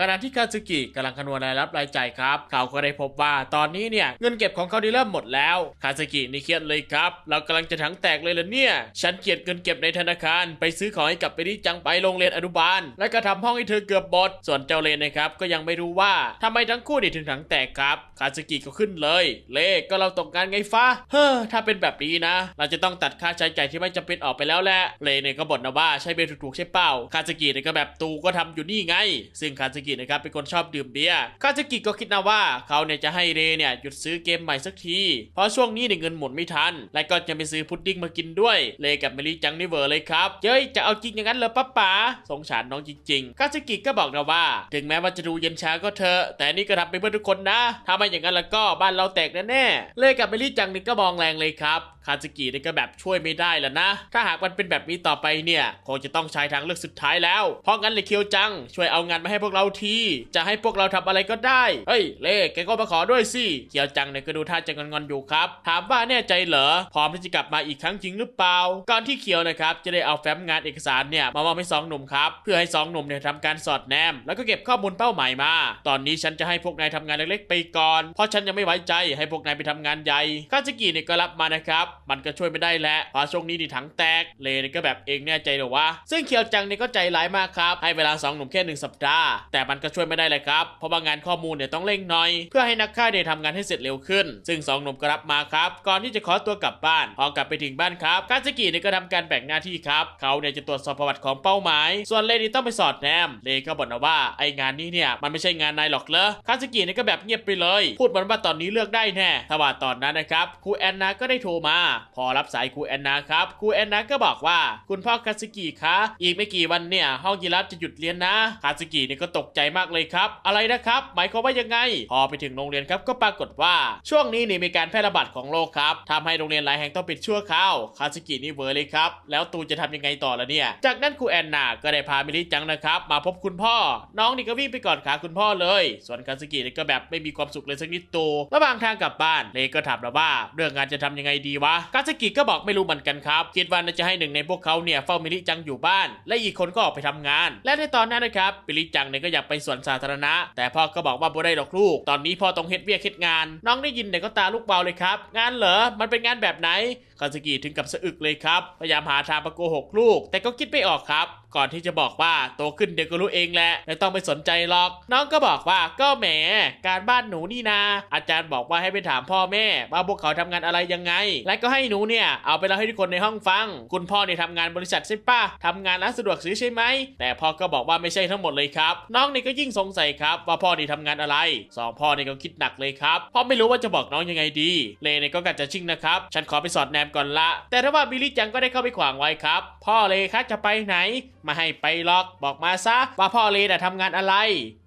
ขณะที่คาซึกิกำลังคำนวณรายรับรายจ่ายครับ เขาก็ได้พบว่าตอนนี้เนี่ยเงินเก็บของเขาได้เริ่มหมดแล้ว คาซึกินี่เครียดเลยครับ เรากำลังจะถังแตกเลยล่ะเนี่ย ฉันเกลียดเงินเก็บในธนาคาร ไปซื้อของให้กับไปริจังไปโรงเรียนอนุบาล และก็ทำห้องให้เธอเกือบหมด ส่วนเจ้าเลนนะครับก็ยังไม่รู้ว่าทำไมทั้งคู่นี่ถึงถังแตกครับ คาซึกิก็ขึ้นเลย เล่ก็เราตกงานไงฟ้า เฮ้อถ้าเป็นแบบนี้นะ เราจะต้องตัดค่าใช้จ่ายที่ไม่จำเป็นออกไปแล้วแหละ เลเนี่ยก็บ่นนะว่าใช้เบียร์ถูกๆใช่เปล่า คาซึกิเนี่ยก็แบบตูก็ทำอยู่นี่ไง ซึ่งคาซึกินะครับเป็นคนชอบดื่มเบียร์คาซึกิก็คิดนะว่าเขาเนี่ยจะให้เรเนี่ยหยุดซื้อเกมใหม่สักที เพราะช่วงนี้เนี่ยเงินหมุนไม่ทัน และก็จะไปซื้อพุดดิ้งมากินด้วย เลกับเมลิจังนี่เวอร์เลยครับเย้ยจะเอาจริงอย่างนั้นเหรอป้าป๋าสงสารน้องจริงๆคาซึกิก็บอกนะว่า ถึงแม้ว่าจะดูเย็นช้าก็เถอะแต่นี่ก็ทำไปเพื่อทุกคนนะถ้าไม่อย่างนั้นแล้วก็บ้านเราแตกแน่ๆเลกับเมลิจังนี่ก็มองแรงเลยครับคาซึกินี่ก็แบบช่วยไม่ได้แล้วนะ ถ้าหากมันเป็นแบบนี้ต่อไปเนี่ยคงจะต้องใช้ทางเลือกสุดท้ายแล้ว เพราะงั้นเลยเคียวจัง ช่วยเอางานมาให้พวกเราทีจะให้พวกเราทำอะไรก็ได้เฮ้ยเล่แกก็มาขอด้วยสิเคียวจังเนี่ยก็ดูท่าจะงอนๆอยู่ครับ ถามว่าแน่ใจเหรอพร้อมที่จะกลับมาอีกครั้งจริงหรือเปล่า ก่อนที่เคียวนะครับจะได้เอาแฟ้มงานเอกสารเนี่ยมามอบให้สองหนุ่มครับเพื่อให้สองหนุ่มเนี่ยทำการสอดแนม แล้วก็เก็บข้อมูลเป้าหมายมา ตอนนี้ฉันจะให้พวกนายทำงานเล็กๆไปก่อน เพราะฉันยังไม่ไว้ใจให้พวกนายไปทำงานใหญ่คาซึกิเนี่ยก็รับมานะครับมันก็ช่วยไม่ได้แล้วพราะช่วงนี้นี่ถังแตกเลเนี่ยก็แบบเองแน่ใจเหรอวะซึ่งเคียวจังเนี่ยก็ใจร้ายมากครับให้เวลาสองหนุ่มแค่หนึ่งสัปดาห์แต่มันก็ช่วยไม่ได้เลยครับ เพราะว่างานข้อมูลเนี่ยต้องเร่งหน่อย เพื่อให้นักฆ่าเนี่ยทำงานให้เสร็จเร็วขึ้น ซึ่งสองหนุ่มก็รับมาครับ ก่อนที่จะขอตัวกลับบ้าน พอกลับไปถึงบ้านครับ คาซึกิเนี่ยก็ทำการแบ่งหน้าที่ครับ เขาเนี่ยจะตรวจสอบประวัติของเป้าหมาย ส่วนเลนี่ต้องไปสอดแนม เลก็บอกนะว่าไองานนี้เนี่ยมันไม่ใช่งานนายหรอกเหรอ คาซึกิเนี่ยก็แบบเงียบไปเลย พูดเหมือนว่าตอนนี้เลือกได้แน่ถ้าว่าตอนนั้นนะครับครูแอนนาก็ได้โทรมา พอรับสายครูแอนนาครับครูแอนนาก็บอกว่า คุณพ่อคาซึกิคะอีกไม่กี่วันเนี่ยห้องยีราฟจะหยุดเรียนนะคาซึกิเนี่ยก็ตกใจมากเลยครับ อะไรนะครับ หมายความว่ายังไง พอไปถึงโรงเรียนครับก็ปรากฏว่าช่วงนี้นี่มีการแพร่ระบาดของโรคครับทำให้โรงเรียนหลายแห่งต้องปิดชั่วคราวคาซึกินี่เวอร์เลยครับ แล้วตูจะทำยังไงต่อละเนี่ย จากนั้นครูแอนนาก็ได้พามิลิจังนะครับ มาพบคุณพ่อ น้องนี่ก็วิ่งไปกอดขาคุณพ่อเลย ส่วนคาซึกินี่ก็แบบไม่มีความสุขเลยสักนิดตูระหว่างทางกลับบ้านเลก็ถามเราว่า เรื่องงานจะทำยังไงดีวะคาซึกิก็บอกไม่รู้เหมือนกันครับ คิดว่าน่าจะให้หนึ่งในพวกเขาเนี่ยเฝ้ามิลิจังอยู่บ้าน และอีกคนก็ออกไปทำงาน และในตอนนั้นนะครับมิลิจังเนี่ยก็อยากไปสวนสาธารณะ แต่พ่อก็บอกว่าบ่ได้หรอกลูก ตอนนี้พ่อต้องเฮ็ดเวียกเฮ็ดงาน น้องได้ยินเนี่ยก็ตาลูกเบาเลยครับ งานเหรอ มันเป็นงานแบบไหนคาซึกิถึงกับสะอึกเลยครับ พยายามหาทางประโกหกลูก แต่ก็คิดไม่ออกครับ ก่อนที่จะบอกว่าโตขึ้นเดี๋ยวก็รู้เองแหละไม่ต้องไปสนใจหรอก น้องก็บอกว่าก็แหม การบ้านหนูนี่นา อาจารย์บอกว่าให้ไปถามพ่อแม่ ว่าพวกเขาทำงานอะไรยังไง และก็ให้หนูเนี่ยเอาไปเล่าให้ทุกคนในห้องฟัง คุณพ่อเนี่ยทำงานบริษัทใช่ปะทำงานร้านสะดวกซื้อใช่ไหม แต่พ่อก็บอกว่าไม่ใช่ทั้งหมดเลยครับ น้องเนี่ยก็ยิ่งสงสัยครับว่าพ่อนี่ทำงานอะไรสองพ่อเนี่ยก็คิดหนักเลยครับพราะไม่รู้ว่าจะบอกน้องยังไงดีเลเนี่ยก็กัดจะชิ่งนะครับฉันขอไปสอดแนมก่อนละ แต่ถ้าว่าบิลลี่จังก็ได้เข้าไปขวางไว้ครับ พ่อเลคะจะไปไหนมาให้ไปหรอกบอกมาซะว่าพ่อเลน่ะทำงานอะไร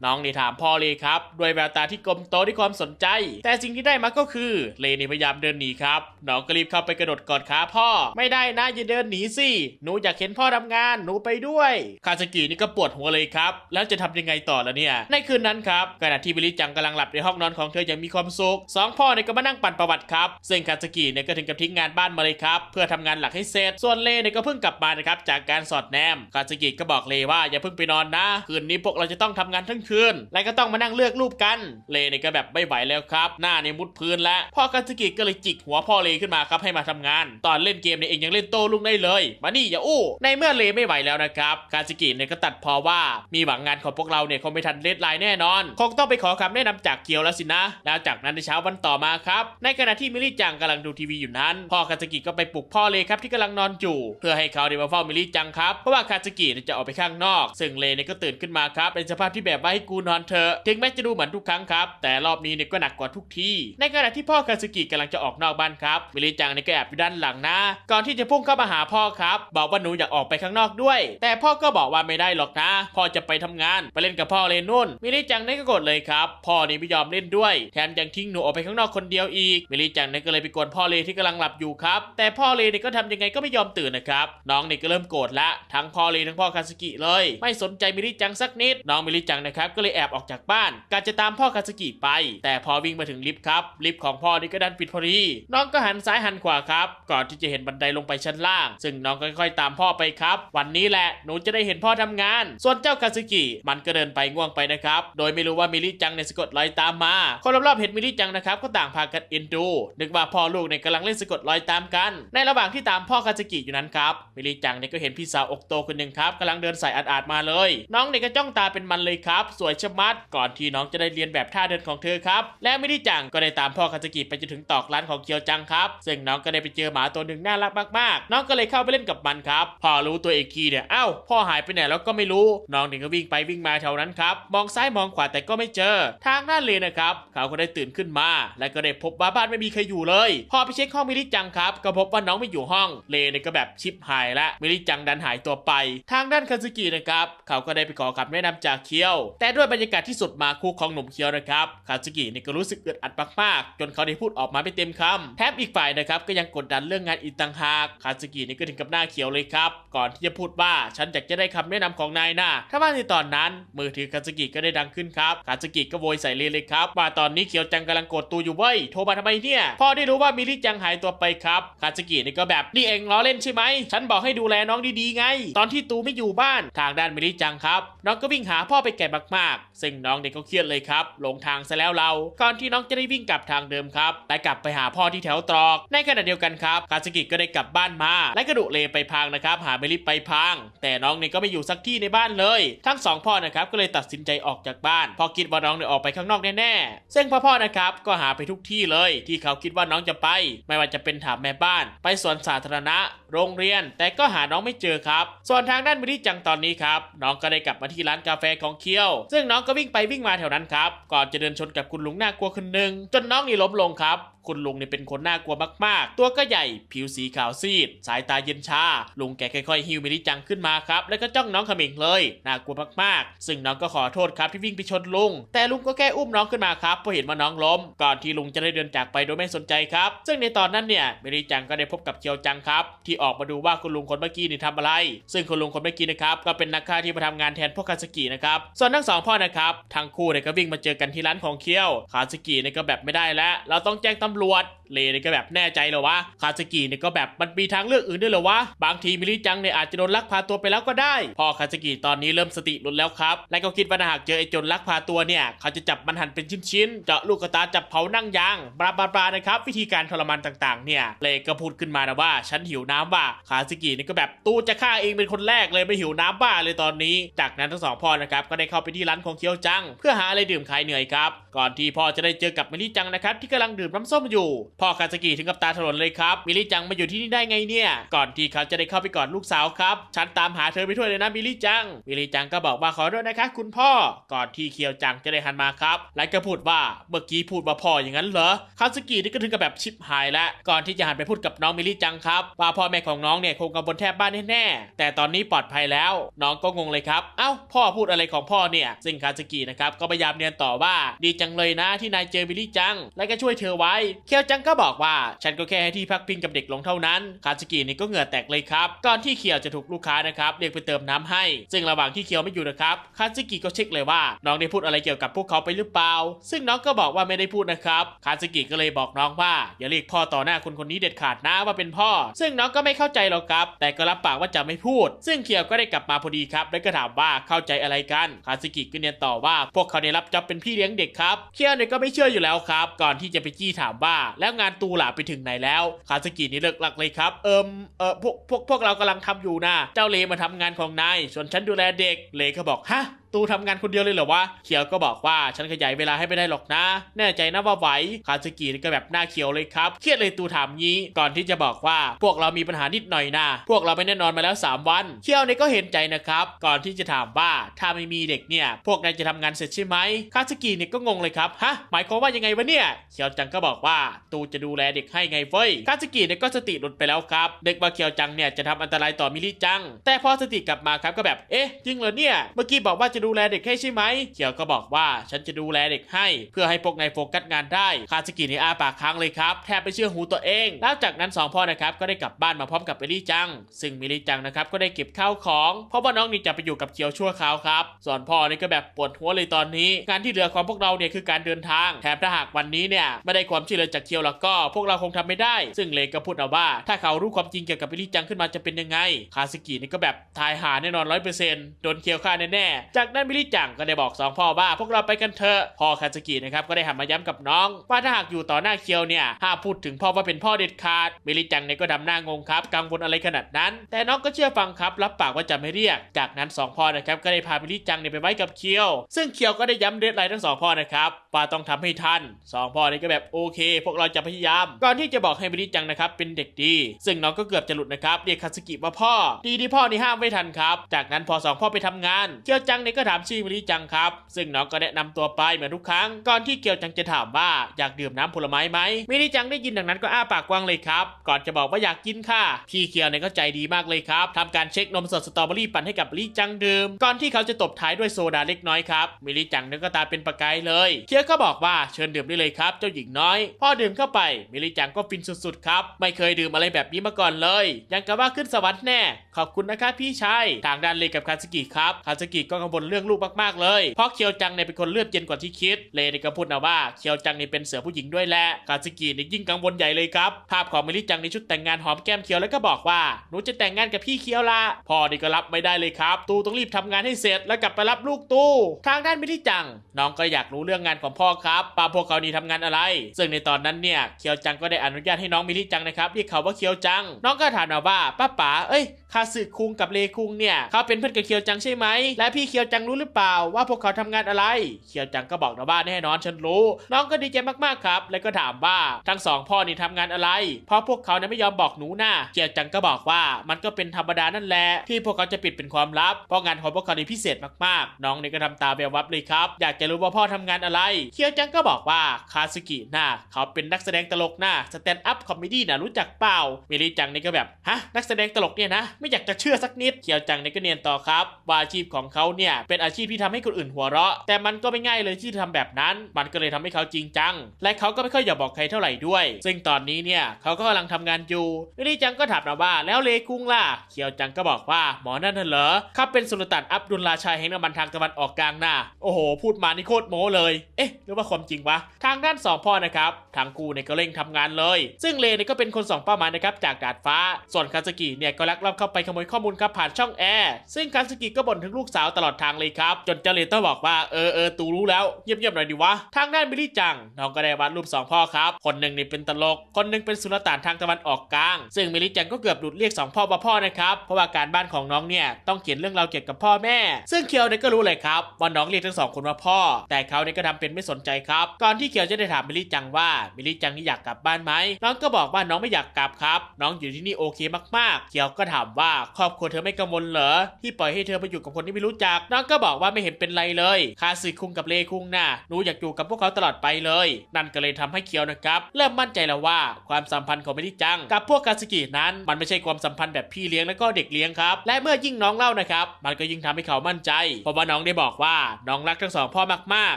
น้องนี่ถามพ่อเลครับด้วยแววตาที่กลมโตด้วยความสนใจ แต่สิ่งที่ได้มาก็คือเลนี่พยายามเดินหนีครับน้องก็รีบเข้าไปกระโดดกอดขาพ่อ ไม่ได้นะอย่าเดินหนีสิหนูอยากเห็นพ่อทำงานหนูไปด้วยคาสกินี่ก็ปวดหัวเลยครับแล้วจะทำยังไงต่อละเนี่ยในคืนนั้นครับขณะที่บิลลี่จังกำลังหลับในห้องนอนของเธออย่างมีความสุขสองพ่อเนี่ยก็มานั่งปั่นประวัติครับซึ่งคาสกิเนี่ยก็ถึงกับทิ้งงานบ้านมาเลยครับเพื่อทำงานหลักให้เสร็จส่วนเลเนี่ยก็เพิ่งกลับมานะครับจากการสอดแนมคาสกิก็บอกเลว่าอย่าเพิ่งไปนอนนะ คืนนี้พวกเราจะต้องทำงานทั้งคืน และก็ต้องมานั่งเลือกรูปกัน เลเนี่ยก็แบบไม่ไหวแล้วครับ หน้าเนี่ยมุดพื้นแล้ว พ่อคาสกิก็เลยจิกหัวพ่อเลขึ้นมาครับให้มาทำงาน ตอนเล่นเกมเนี่ยเองยังเล่นโต้ลุงได้เลย มานี่อย่าอู้ ในเมื่อเลไม่ไหวแล้วนะครับคาสกิเนี่ยก็ตัดพอว่ามีหวังงานของพวกเราเนี่ยคงไม่ทันเดทไลน์แน่นอน คงต้องไปขอคำแนะนำจากเกียวแล้วสินะ แล้วจากนั้นในเช้าวันต่อมาครับ ในขณะที่มิลลี่จังกำลังดูทีวีอยู่นั้น พ่อคาสกิก็ไปปลุกพ่อเลครับที่กำลังนอนอยู่ เพื่อให้เขาได้มาเฝ้ามิลลี่จังครับ เพราะว่าคาสกิเนี่ยจะออกไปข้างนอก ซึ่งเลเนี่ยก็ตื่นขึ้นมาครับ เป็นสภาพที่แบบว่าให้กูนอนเถอะ ถึงแม้จะดูเหมือนทุกครั้งครับ แต่รอบนี้เนี่ยก็หนักกว่าทุกที ในขณะที่พ่อคาสกิกำลังจะออกนอกบ้านครับ มิลลี่จังเนี่ยก็แอบอยู่ด้านหลังนะ ก่อนที่จะพุ่งเข้ามาหาพ่อครับ บอกว่าหนูอยากออกไปข้างนอกด้วย แต่พ่อก็บอกว่าไม่ได้หรอกนะ พ่อจะไปทำงาน ไปเล่นกับพ่อเลยนุ่น มิลลี่จังเนี่ยก็กดเลยครับ พ่อนี่ไม่ยอมเล่นด้วย แถมยังทิ้งหนูออกไปข้างนอกคนเดียวอีก มิลลี่จังเนี่ยก็เลยไปกวนพ่อเลที่กำลังหลับอยู่ครับ แต่พ่อเลเนี่ยก็ทำยังไงก็ไม่ยอมตื่นนะครับ น้องเนี่ยก็เริ่มโกรธละ ทั้งพ่อเลลยทั้งพ่อคาสกิเลย ไม่สนใจมิริจังสักนิด น้องมิริจังนะครับก็เลยแอบออกจากบ้านการจะตามพ่อคาสกิไป แต่พอวิ่งมาถึงลิฟต์ครับลิฟต์ของพ่อนี่ก็ดันปิดพอดีน้องก็หันซ้ายหันขวาครับ ก่อนที่จะเห็นบันไดลงไปชั้นล่าง ซึ่งน้องก็ค่อยๆตามพ่อไปครับ วันนี้แหละหนูจะได้เห็นพ่อทำงาน ส่วนเจ้าคาสกิมันก็เดินไปง่วงไปนะครับโดยไม่รู้ว่ามิริจังเนี่ยสะกดรอยตามมาคนรอบๆเห็นมิริจังนะครับก็ต่างพากันเอ็นดูนึกว่าพ่อลูกเนี่ยกำลังเล่นสะกดรอยตามกัน ในระหว่างที่ตามพ่อคาสกิอยู่นั้นครับมิริจังเนี่ยก็เห็นพี่สาวอกโตคนหนึ่งครับกำลังเดินใส่อาดๆมาเลย น้องเนี่ยก็จ้องตาเป็นมันเลยครับ สวยชะมัดก่อนที่น้องจะได้เรียนแบบท่าเดินของเธอครับ และมิริจังก็ได้ตามพ่อคาสกิไปจนถึงตอกร้านของเคียวจังครับ ซึ่งน้องก็ได้ไปเจอหมาตัวหนึ่งน่ารักมากๆ น้องก็เลยเข้าไปเล่นกับมันครับ พอรู้ตัวเอกทีเนี่ยเอ้าพ่อหายไปไหนแล้วก็ไม่รู้ น้องเนี่ยก็วิ่งไปวิ่งมาแถวนั้นครับ มองซ้ายมองขวาแต่ก็ไม่เจอ ทางด้านเลยนะครับ เขาก็ได้ตื่นขึ้นมา และก็ได้พบว่าบ้านไม่มีใครอยู่เลย พอไปเช็คห้องมิริจังครับ ก็พบว่าน้องไม่อยู่ห้อง เลเนี่ยก็แบบชิปหายละมิริจังดันหายตัวไปทางด้านคาซึกินะครับเขาก็ได้ไปขอคำแนะนำจากเคียว แต่ด้วยบรรยากาศที่สุดมาคู่ของหนุ่มเคียวนะครับคาซึกินี่ก็รู้สึกอึดอัดมากๆจนเขาได้พูดออกมาไม่เต็มคำแถมอีกฝ่ายนะครับก็ยังกดดันเรื่องงานอีกต่างหากคาซึกินี่ก็ถึงกับหน้าเขียวเลยครับก่อนที่จะพูดว่าฉันอยากจะได้คำแนะนำของนายนะถ้าว่าในตอนนั้นมือถือคาซึกิก็ได้ดังขึ้นครับคาซึกิก็โวยใส่เลเลยครับว่าตอนนี้เขียวจังกำลังกดตูอยู่เว้ยโทรมาทำไมเนี่ยพอได้รู้ว่ามิริจังหายตัวไปครับคาซึกินี่ก็แบบนี่เองล้อเล่นใช่ไหมฉันบอกให้ดูแลน้องดีๆไง ตอนที่ตูไม่อยู่บ้าน ทางด้านมิริจังครับน้องก็วิ่งหาพ่อไปแก่มากๆ ซึ่งน้องเด็กก็เครียดเลยครับหลงทางซะแล้วเราก่อนที่น้องจะได้วิ่งกลับทางเดิมครับและกลับไปหาพ่อที่แถวตรอก ในขณะเดียวกันครับคาซึกิก็ได้กลับบ้านมา และกระดุเลไปพางนะครับ หาเมลิไปพางแต่น้องเนี่ยก็ไม่อยู่สักที่ในบ้านเลย ทั้งสองพ่อนะครับก็เลยตัดสินใจออกจากบ้านเพอคิดว่าน้องเนี่ยออกไปข้างนอกแน่ๆซึ่งพ่อพ่อนะครับก็หาไปทุกที่เลย ที่เขาคิดว่าน้องจะไป ไม่ว่าจะเป็นถามแม่บ้าน ไปสวนสาธารณะ โรงเรียน แต่ก็หาน้องไม่เจอครับ ส่วนทางด้านมิริจังตอนนี้ครับน้องก็ได้กลับมาที่ร้านกาแฟของเคียว ซึ่งน้องก็วิ่งไปวิ่งมาแถวนั้นครับก่อนจะเดินชนกับคุณลุงน่ากลัวคนหนึ่งจนน้องนี่ล้มลงครับคุณลุงเนี่ยเป็นคนน่ากลัวมากๆ ตัวก็ใหญ่ ผิวสีขาวซีด สายตาเย็นชา ลุงแกค่อยๆฮิวมิริจังขึ้นมาครับ แล้วก็จ้องน้องขมิงเลย น่ากลัวมากๆ ซึ่งน้องก็ขอโทษครับที่วิ่งไปชนลุง แต่ลุงก็แค่อุ้มน้องขึ้นมาครับเพราะเห็นว่าน้องล้ม ก่อนที่ลุงจะได้เดินจากไปโดยไม่สนใจครับ ซึ่งในตอนนั้นเนี่ยมิริจังก็ได้พบกับเคียวจังครับ ที่ออกมาดูว่าคุณลุงคนเมื่อกี้นี่ทำอะไร ซึ่งคุณลุงคนเมื่อกี้นะครับก็เป็นนักฆ่าที่มาทำงานแทนพวกคาสกินะครับส่วนทั้งสองพ่อนะครับทั้งคู่เนี่ยก็วิ่งมาเจอกันที่ร้านของเคียวคาสกิเนี่ยก็แบบไม่ได้แล้ว เราต้องแจ้งตำรวจเลเนี่ยก็แบบแน่ใจเหรอวะคาสกิเนี่ยก็แบบมันมีทางเลือกอื่นด้วยเหรอวะบางทีมิริจังเนี่ยอาจจะโดนลักพาตัวไปแล้วก็ได้พ่อคาสกิตอนนี้เริ่มสติหลุดแล้วครับและก็คิดว่าหากเจอไอ้จรลักพาตัวเนี่ยเขาจะจับมันหั่นเป็นชิ้นๆเจาะลูกกระตาจับเผานั่งยางบลาบลาบลานะครับวิธีการทรมานต่างๆเนี่ยเลก็พูดขึ้นมานะว่าฉันหิวน้ำว่ะคาสกินี่ก็แบบตู้จะฆ่าเองเป็นคนแรกเลยไม่หิวน้ำบ้าเลยตอนนี้ จากนั้นทั้งสองพ่อนะครับก็ได้เข้าไปที่ร้านของเคียวจัง เพื่อหาอะไรดื่มคลายเหนื่อยครับก่อนที่พ่อจะได้เจอกับมิริจังนะครับที่กำลังดื่มน้ำส้มอยู่ พ่อคาสกิถึงกับตาถลนเลยครับมิริจังมาอยู่ที่นี่ได้ไงเนี่ยก่อนที่เขาจะได้เข้าไปก่อดลูกสาวครับฉันตามหาเธอไปทั่วเลยนะมิริจังมิริจังก็บอกว่าขอโทษนะคะคุณพ่อก่อนที่เคียวจังจะได้หันมาครับและก็พูดว่าเมื่อกี้พูดว่าพ่ออย่างนั้นเหรอคาสกินี่ก็ถึงกับแบบชิบหายแล้วก่อนที่จะหันไปพูดกับน้องมิริจังครับว่าพ่อแม่ของน้องเนี่ยคงกังวลแทบบ้านแน่ๆแต่ตอนนี้ปลอดภัยแล้ว น้องก็งงเลยครับ เอ้าพ่อพูดอะไรของพ่อเนี่ยซึ่งคาสกินะครับก็พยายามเรียนต่อว่า ดีจังเลยนะที่นายเจอมิริจัง และก็ช่วยเธอไว้ เคียวจังก็บอกว่า ฉันก็แค่ให้ที่พักพิงกับเด็กลงเท่านั้นคาสกินี่ก็เหงื่อแตกเลยครับก่อนที่เคียวจะถูกลูกค้านะครับเรียกไปเติมน้ำให้ ซึ่งระหว่างที่เคียวไม่อยู่นะครับคาสกิก็เช็คเลยว่า น้องได้พูดอะไรเกี่ยวกับพวกเขาไปหรือเปล่า ซึ่งน้องก็บอกว่าไม่ได้พูดนะครับคาสกิก็เลยบอกน้องว่าอย่าเรียกพ่อต่อหน้าคนคนนี้เด็ดขาดนะว่าเป็นพ่อ ซึ่งน้องก็ไไม่เข้าใจหรอกครับ แต่ก็รับปากว่าจะไม่พูด ซึ่งเคียวก็ได้กลับมาพอดีครับ แล้วก็ถามว่าเข้าใจอะไรกันคาสกิก็เนียนต่อว่า พวกเขาได้รับจ็อบเป็นพี่เลี้ยงเด็กครับเคียวเนี่ยก็ไม่เชื่ออยู่แล้วครับ ก่อนที่จะไปจี้ถามว่า แล้วงานตูหล่ะไปถึงไหนแล้วคาสกินี่เลิกหลักเลยครับ เอิมเออพวกพวกพวกเรากำลังทำอยู่นะเจ้าเลมาทำงานของนายส่วนฉันดูแลเด็กเลก็บอกฮะ ตูทำงานคนเดียวเลยเหรอวะเขียวก็บอกว่าฉันขยายเวลาให้ไม่ได้หรอกนะ แน่ใจนะว่าไหว คาซึกินี่ก็แบบหน้าเขียวเลยครับ เครียดเลยตูถามงี้ ก่อนที่จะบอกว่าพวกเรามีปัญหานิดหน่อยนะ พวกเราไม่ได้นอนมาแล้ว 3 วันเขียวเนี่ยก็เห็นใจนะครับ ก่อนที่จะถามว่าถ้าไม่มีเด็กเนี่ย พวกนายจะทำงานเสร็จใช่ไหม คาซึกิเนี่ยก็งงเลยครับ ฮะ หมายความว่ายังไงวะเนี่ยเขียวจังก็บอกว่าตูจะดูแลเด็กให้ไงเฟ้ย คาซึกิเนี่ยก็สติหลุดไปแล้วครับ เด็กว่าเขียวจังเนี่ยจะทำอันตรายต่อมิริจัง แต่พอสติกลับมาครับก็แบบ เอ๊ะ จริงเหรอเนี่ย เมื่อกี้บอกว่าจะจะดูแลเด็กให้ใช่ไหมเคียวก็บอกว่าฉันจะดูแลเด็กให้ เพื่อให้พวกนายโฟกัสงานได้คาสกินี่อาปากค้างเลยครับแทบไปเชื่อหูตัวเองแล้วจากนั้นสองพ่อนะครับก็ได้กลับบ้านมาพร้อมกับเมลี่จัง ซึ่งเมลี่จังนะครับก็ได้เก็บข้าวของเพราะว่าน้องนี่จะไปอยู่กับเคียวชั่วคราวครับส่วนพ่อนี่ก็แบบปวดหัวเลยตอนนี้งานที่เหลือของพวกเราเนี่ยคือการเดินทางแถมถ้าหากวันนี้เนี่ยไม่ได้ความช่วยเหลือจากเคียวแล้วก็ พวกเราคงทำไม่ได้ ซึ่งเลก็พูดเอาว่า ถ้าเขารู้ความจริงเกี่ยวกับเมลี่จังขึ้นมาจะเป็นยังไง คาสกินี่ก็แบบทายหาแน่นอนร้อยเปอร์เซ็นต์โดนเคียวฆ่าแน่ๆจากนั้นมลี่จังก็ได้บอกสองพ่อว่าพวกเราไปกันเถอะพ่อคาสกินะครับก็ได้หันมาย้ำกับน้อง ว่าถ้าหากอยู่ต่อหน้าเคียวเนี่ยห้ามพูดถึงพ่อว่าเป็นพ่อเด็ดขาดมลี่จังเนี่ยก็ดำหน้างงครับ กังวลอะไรขนาดนั้น แต่น้องก็เชื่อฟังครับ รับปากว่าจะไม่เรียก จากนั้นสองพ่อนะครับก็ได้พามลี่จังเนี่ยไปไว้กับเคียว ซึ่งเคียวก็ได้ย้ำเดทไลน์ทั้งสองพ่อนะครับว่าต้องทำให้ทันสองพ่อนี่ก็แบบโอเค พวกเราจะพยายาม ก่อนที่จะบอกให้มลี่จังนะครับเป็นเด็กดี ซึ่งน้องก็เกือบจะหลุดนะครับเรียกคาสกิว่าพ่อ ดีที่พ่อนี่ห้ามไม่ทันครับ จากนั้นพอสองพ่อไปทำงานเคียวจังเนี่ยก็ถามชื่อมลี่จังครับ ซึ่งน้องก็แนะนำตัวไปเหมือนทุกครั้งก่อนที่เคียวจังจะถามว่าอยากดื่มน้ำผลไม้ไหมมลี่จังได้ยินดังนั้นก็อ้าปากกว้างเลยครับ ก่อนจะบอกว่าอยากกินค่ะพี่เคียวเนี่ยก็ใจดีมากเลยครับทำการเช็คนมสดสตรอเบอรี่ปั่นให้กับมลี่จังดื่มก่อนที่เขาจะตบท้ายด้วยโซดาเล็กน้อยครับมลี่จังเนี่ยก็ตาเป็นประกายเลยเคียวก็บอกว่าเชิญดื่มได้เลยครับ เจ้าหญิงน้อยพอดื่มเข้าไปมลี่จังก็ฟินสุดๆครับไม่เคยดื่มอะไรแบบนี้มาก่อนเลย ยังกับว่าขึ้นสวรรค์แน่ ขอบคุณนะคะพี่ชายทางด้านเลกับคาสกิครับคาสกิก็กังวลเรื่องลูกมากๆเลย เพราะเคียวจังเนี่ยเป็นคนเลือดเย็นกว่าที่คิด เลนี่ก็พูดนะว่าเคียวจังนี่เป็นเสือผู้หญิงด้วยแหละคาสกินี่ยิ่งกังวลใหญ่เลยครับ ภาพของเมลี่จังในชุดแต่งงานหอมแก้มเคียวแล้วก็บอกว่า หนูจะแต่งงานกับพี่เคียวละพ่อนี่ก็รับไม่ได้เลยครับ ตูต้องรีบทำงานให้เสร็จแล้วกลับไปรับลูกตู ทางด้านเมลี่จัง น้องก็อยากรู้เรื่องงานของพ่อครับป้าพวกเขานี่ทำงานอะไร ซึ่งในตอนนั้นเนี่ยเคียวจังก็ได้อนุญาตให้น้องมิลิจังนะครับเรียกเขาว่าเคียวจัง น้องก็ถามมาว่าป้าป๋าเอ้ยคาสึคุงกับเลคุงเนี่ยเขาเป็นเพื่อนกับเคียวจังใช่ไหมและพี่เคียวจังรู้หรือเปล่าว่าพวกเขาทำงานอะไร เคียวจังก็บอกนะว่าแน่นอนฉันรู้ น้องก็ดีใจมากๆครับ แล้วก็ถามว่าทั้งสองพ่อนี่ทำงานอะไร เพราะพวกเขาเนี่ยไม่ยอมบอกหนูนะเคียวจังก็บอกว่ามันก็เป็นธรรมดานั่นแหละที่พวกเขาจะปิดเป็นความลับ เพราะงานของพวกเขานี่พิเศษมากๆ น้องนี่ก็ทำตาแวววับเลยครับ อยากจะรู้ว่าพ่อทำงานอะไร เคียวจังก็บอกว่าคาสึกิน่ะเขาเป็นนักแสดงตลกน่ะสแตนด์อัพคอมเมดี้น่ะรู้จักเปล่าเมลิจังนี่ก็แบบฮะนักแสดงตลกเนี่ยนะไม่อยากจะเชื่อสักนิด เคียวจังนี่ก็เนียนต่อครับว่าอาชีพของเขาเนี่ยเป็นอาชีพที่ทำให้คนอื่นหัวเราะ แต่มันก็ไม่ง่ายเลยที่จะทำแบบนั้น มันก็เลยทำให้เขาจริงจัง และเขาก็ไม่ค่อยอยากบอกใครเท่าไหร่ด้วย ซึ่งตอนนี้เนี่ยเขาก็กำลังทำงานอยู่เมลิจังก็ถามนะว่าแล้วเลคุงล่ะเคียวจังก็บอกว่าหมอนั่นน่ะเหรอเขาเป็นสุลต่านอับดุลราชาแห่งน้ำมันทางตะวันออกกลางน่ะโอ้โห พูดมานี่โคตรโม้เลย เอ๊ะหรือว่าความจริงวะทางด้านสองพ่อนะครับทางกูเนี่ยก็เร่งทำงานเลย ซึ่งเลเนี่ยก็เป็นคนส่องเป้าหมายนะครับจากดาดฟ้า ส่วนคาสกิเนี่ยก็ลักลอบเข้าไปขโมยข้อมูลครับผ่านช่องแอร์ซึ่งคาสกิก็บ่นถึงลูกสาวตลอดทางเลยครับ จนเจเลต้องบอกว่าเออเออตูรู้แล้วเงียบๆหน่อยดิวะทางด้านบิลลี่จังน้องก็ได้วาดรูปสองพ่อครับคนหนึ่งนี่เป็นตลก คนหนึ่งเป็นสุลต่านทางตะวันออกกลาง ซึ่งบิลลี่จังก็เกือบหลุดเรียกสองพ่อว่าพ่อนะครับเพราะว่าการบ้านของน้องเนี่ยต้องเขียนเรื่องราวเกี่ยวกับพ่อแม่ ซึ่งเคียวเนี่ยก็รู้เลยครับว่าน้องเรียกทั้งสองคนว่าพ่อ แต่เขาเนี่ยก็ทำเป็นไม่สนใจครับ ก่อนที่เคียวจะได้ถามบิลลี่จังว่าบิลลี่จังนี่อยากกลับบ้านไหมน้องก็บอกว่าน้องไม่อยากกลับครับ น้องอยู่ที่นี่โอเคมากๆ เคียวก็ถามว่าครอบครัวเธอไม่กังวลเหรอที่ปล่อยให้เธอไปอยู่กับคนที่ไม่รู้จักน้องก็บอกว่าไม่เห็นเป็นไรเลยคาสึคุงกับเลคุงน่ะหนูอยากอยู่กับพวกเขาตลอดไปเลย นั่นก็เลยทำให้เคียวนะครับเริ่มมั่นใจแล้วว่าความสัมพันธ์ของมิริจัง กับพวกคาสึกินั้น มันไม่ใช่ความสัมพันธ์แบบพี่เลี้ยงแล้วก็เด็กเลี้ยงครับและเมื่อยิ่งน้องเล่านะครับ มันก็ยิ่งทำให้เขามั่นใจ เพราะว่าน้องได้บอกว่าน้องรักทั้งสองพ่อมาก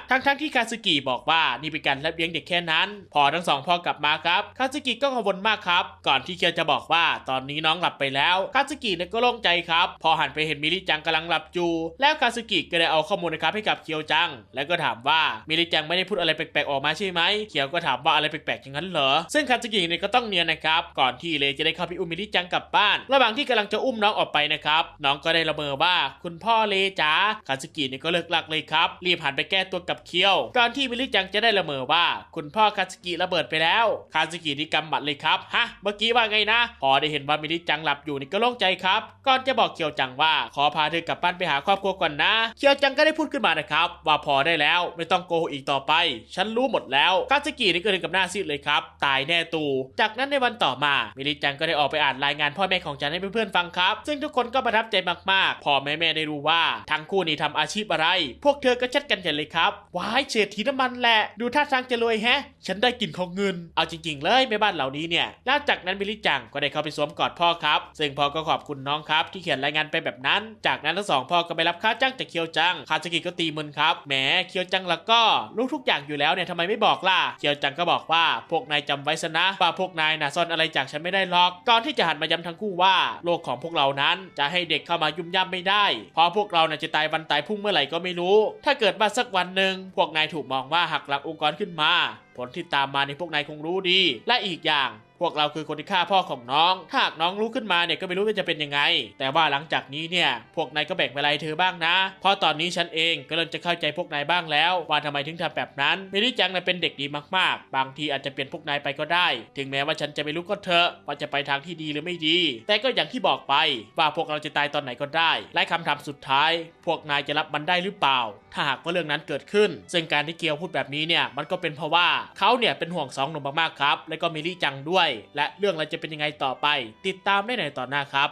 ๆ ทั้งๆที่คาสึกิบอกว่านี่เป็นการรับเลี้ยงเด็กแค่นั้น พอทั้งสองพ่อกลับมาครับคาสึกิก็กังวลมากครับ ก่อนที่เคียวจะบอกว่าตอนนี้น้องหลับไปแล้วคาสึกิเนี่ยก็โล่งใจครับ พอหันไปเห็นมิริจังกำลังหลับอยู่แล้วคาสึกิก็ได้เอาข้อมูลนะครับให้กับเคียวจัง แล้วก็ถามว่ามิริจังไม่ได้พูดอะไรแปลกๆออกมาใช่ไหมเคียวก็ถามว่าอะไรแปลกๆอย่างนั้นเหรอซึ่งคาสึกิเนี่ยก็ต้องเนียนนะครับก่อนที่เลจะได้เข้าไปอุ้มมิริจังกลับบ้าน ระหว่างที่กำลังจะอุ้มน้องออกไปนะครับน้องก็ได้ระเมอว่าคุณพ่อเลจ๋าคาสึกิเนี่ยก็เลิกลักเลยครับรีบหันไปแก้ตัวกับเคียวก่อนที่มิริจังจะได้ระเมอว่า คุณพ่อคาสึกิระเบิดไปแล้วคาสึกินี่กำหมัดเลยครับฮะเมื่อกี้ว่าไงนะ พอได้เห็นว่ามิริจังหลับอยู่นี่ก็โล่งใจครับก่อนจะบอกเคียวจังว่าขอพาเธอกลับบ้านไปหาครอบครัวก่อนนะเคียวจังก็ได้พูดขึ้นมานะครับ ว่าพอได้แล้วไม่ต้องโกหกอีกต่อไป ฉันรู้หมดแล้วคาสึกินี่ก็ถึงกับหน้าซีดเลยครับ ตายแน่ตู จากนั้นในวันต่อมามิริจังก็ได้ออกไปอ่านรายงานพ่อแม่ของจันให้เพื่อนๆฟังครับ ซึ่งทุกคนก็ประทับใจมากๆพอแม่ๆได้รู้ว่าทั้งคู่นี่ทำอาชีพอะไร พวกเธอก็ชัดกันใหญ่เลยครับว้ายเศรษฐีน้ำมันแหละดูท่าทางจะรวยแฮะ ฉันได้กลิ่นของเงิน เอาจริง ๆ เลยแม่บ้านเหล่านี้เนี่ยแล้วจากนั้นมิริจังก็ได้เข้าไปสวมกอดพ่อครับ ซึ่งพ่อก็ขอบคุณน้องครับที่เขียนรายงานไปแบบนั้น จากนั้นทั้งสองพ่อก็ไปรับค่าจ้างงจากเคียวจังคาสกิก็ตีมึนครับแหมเคียวจังแล้วก็รู้ทุกอย่างอยู่แล้วเนี่ยทำไมไม่บอกล่ะเคียวจังก็บอกว่าพวกนายจำไว้ซะนะว่าพวกนายน่ะซ่อนอะไรจากฉันไม่ได้หรอกก่อนที่จะหันมาย้ำทั้งคู่ว่า โลกของพวกเรานั้นจะให้เด็กเข้ามายุ่มย่ำไม่ได้เพราะพวกเราน่ะจะตายวันตายพรุ่งเมื่อไหร่ก็ไม่รู้ ถ้าเกิดว่าสักวันหนึ่งพวกนายถูกมองว่าหักหลักองค์กรขึ้นมา ผลที่ตามมาในพวกนายคงรู้ดี และอีกอย่าง พวกเราคือคนที่ฆ่าพ่อของน้อง ถ้าน้องรู้ขึ้นมาเนี่ยก็ไม่รู้ว่าจะเป็นยังไง แต่ว่าหลังจากนี้เนี่ย พวกนายก็แบ่งเวลาเธอบ้างนะ เพราะตอนนี้ฉันเองก็เริ่มจะเข้าใจพวกนายบ้างแล้ว ว่าทำไมถึงทำแบบนั้นมลี่จังน่ะเป็นเด็กดีมากๆ บางทีอาจจะเปลี่ยนพวกนายไปก็ได้ ถึงแม้ว่าฉันจะไม่รู้ก็เถอะว่าจะไปทางที่ดีหรือไม่ดี แต่ก็อย่างที่บอกไปว่าพวกเราจะตายตอนไหนก็ได้ และคำถามสุดท้าย พวกนายจะรับมันได้หรือเปล่า ถ้าหากว่าเรื่องนั้นเกิดขึ้น ซึ่งการที่เกียวพูดแบบนี้เนี่ยมันก็เป็นเพราะว่าเขาเนี่ยเป็นห่วงสองหนุ่มมากๆครับ และก็มิลี่จังด้วย และเรื่องอะไรจะเป็นยังไงต่อไป ติดตามได้ในตอนหน้าครับ